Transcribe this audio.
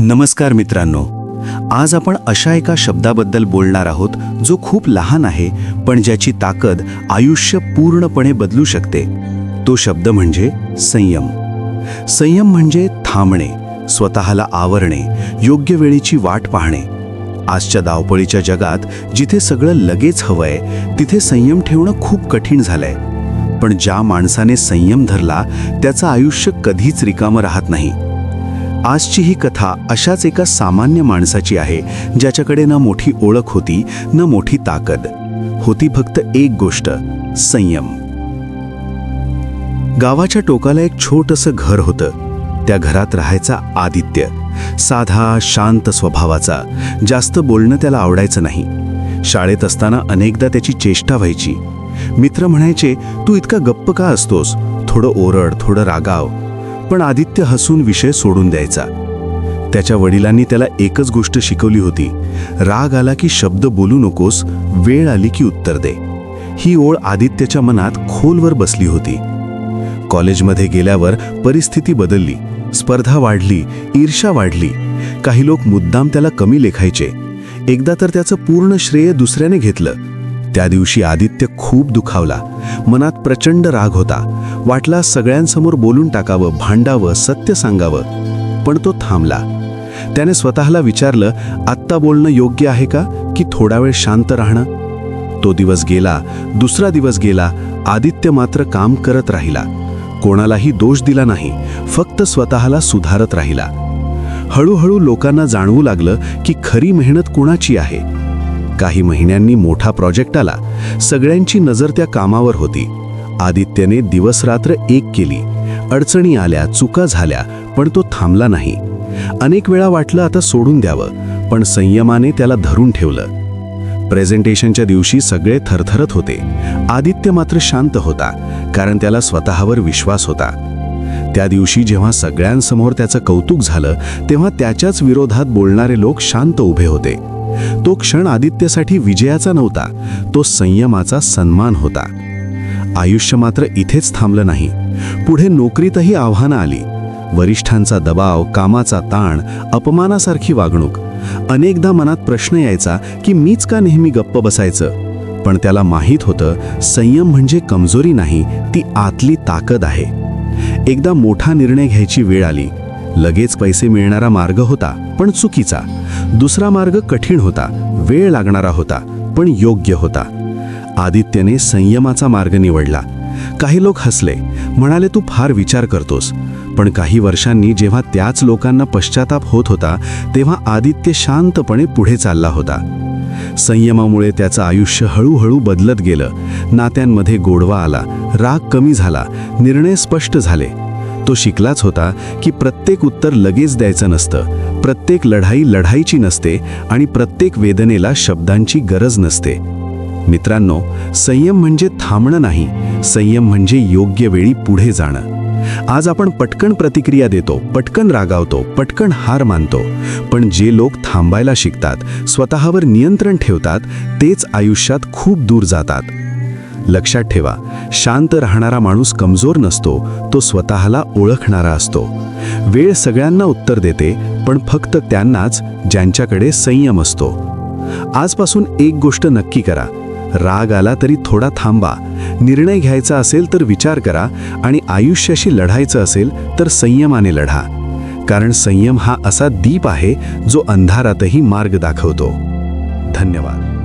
नमस्कार मित्रांनो. आज आपण अशा एका शब्दाबद्दल बोलणार आहोत जो खूप लहान आहे पण ज्याची ताकद आयुष्य पूर्णपणे बदलू शकते. तो शब्द म्हणजे संयम. संयम म्हणजे थांबणे स्वतःला आवरणे योग्य वेळेची वाट पाहणे. आजच्या धावपळीच्या जगात जिथे सगळं लगेच हवंय तिथे संयम ठेवणं खूप कठीण झालंय. पण ज्या माणसाने संयम धरला त्याचं आयुष्य कधीच रिकामं राहत नाही. आजची ही कथा अशाच एका सामान्य माणसाची आहे ज्याच्याकडे न मोठी ओळख होती न मोठी ताकद. होती फक्त एक गोष्ट संयम. गावाच्या टोकाला एक छोटंसं घर होतं. त्या घरात राहायचा आदित्य. साधा शांत स्वभावाचा. जास्त बोलणं त्याला आवडायचं नाही. शाळेत असताना अनेकदा त्याची चेष्टा व्हायची. मित्र म्हणायचे तू इतका गप्प का असतोस? थोडं ओरड थोडं रागाव. पण आदित्य हसून विषय सोडून द्यायचा. त्याच्या वडिलांनी त्याला एकच गोष्ट शिकवली होती. राग आला की शब्द बोलू नकोस वेळ आली की उत्तर दे. ही ओळ आदित्यच्या मनात खोलवर बसली होती. कॉलेजमध्ये गेल्यावर परिस्थिती बदलली. स्पर्धा वाढली ईर्षा वाढली. काही लोक मुद्दाम त्याला कमी लेखायचे. एकदा तर त्याचं पूर्ण श्रेय दुसऱ्याने घेतलं. त्या दिवशी आदित्य खूप दुखावला. मनात प्रचंड राग होता. वाटला सगळ्यांसमोर बोलून टाकावं भांडावं सत्य सांगावं. पण तो थांबला. त्याने स्वतःला विचारलं आत्ता बोलणं योग्य आहे का? की थोडा वेळ शांत राहणं? तो दिवस गेला दुसरा दिवस गेला आदित्य मात्र काम करत राहिला. कोणालाही दोष दिला नाही फक्त स्वतःला सुधारत राहिला. हळूहळू लोकांना जाणवू लागलं की खरी मेहनत कुणाची आहे? काही महिन्यांनी मोठा प्रोजेक्ट आला. सगळ्यांची नजर त्या कामावर होती. आदित्यने दिवसरात्र एक केली. अडचणी आल्या चुका झाल्या पण तो थांबला नाही. अनेक वेळा वाटलं आता सोडून द्यावं पण संयमाने त्याला धरून ठेवलं. प्रेझेंटेशनच्या दिवशी सगळे थरथरत होते. आदित्य मात्र शांत होता कारण त्याला स्वतःवर विश्वास होता. त्या दिवशी जेव्हा सगळ्यांसमोर त्याचं कौतुक झालं तेव्हा त्याच्याच विरोधात बोलणारे लोक शांत उभे होते. तो क्षण आदित्यसाठी विजयाचा नव्हता तो संयमाचा सन्मान होता. आयुष्य मात्र इथेच थांबलं नाही. पुढे नोकरीतही आव्हानं आली. वरिष्ठांचा दबाव कामाचा ताण अपमानासारखी वागणूक. अनेकदा मनात प्रश्न यायचा की मीच का नेहमी गप्प बसायचं? पण त्याला माहीत होतं संयम म्हणजे कमजोरी नाही ती आतली ताकद आहे. एकदा मोठा निर्णय घ्यायची वेळ आली. लगेच पैसे मिळणारा मार्ग होता पण चुकीचा. दुसरा मार्ग कठीण होता वेळ लागणारा होता पण योग्य होता. आदित्यने संयमाचा मार्ग निवडला. काही लोक हसले म्हणाले तू फार विचार करतोस. पण काही वर्षांनी जेव्हा त्याच लोकांना पश्चाताप होत होता तेव्हा आदित्य शांतपणे पुढे चालला होता. संयमामुळे त्याचं आयुष्य हळूहळू बदलत गेलं. नात्यांमध्ये गोडवा आला राग कमी झाला निर्णय स्पष्ट झाले. तो शिकलाच होता की प्रत्येक उत्तर लगेच द्यायचं नसतं. प्रत्येक लढाई लढाईची नसते आणि प्रत्येक वेदनेला शब्दांची गरज नसते. मित्रांनो संयम म्हणजे थांबणं नाही संयम म्हणजे योग्य वेळी पुढे जाणं. आज आपण पटकन प्रतिक्रिया देतो पटकन रागावतो पटकन हार मानतो. पण जे लोक थांबायला शिकतात स्वतःवर नियंत्रण ठेवतात तेच आयुष्यात खूप दूर जातात. लक्षात ठेवा शांत राहणारा माणूस कमजोर नसतो तो स्वतःला ओळखणारा असतो. वेळ सगळ्यांना उत्तर देते पण फक्त त्यांनाच ज्यांच्याकडे संयम असतो. आजपासून एक गोष्ट नक्की करा राग आला तरी थोडा थांबा निर्णय घ्यायचा असेल तर विचार करा आणि आयुष्याशी लढायचं असेल तर संयमाने लढा. कारण संयम हा असा दीप आहे जो अंधारातही मार्ग दाखवतो. धन्यवाद.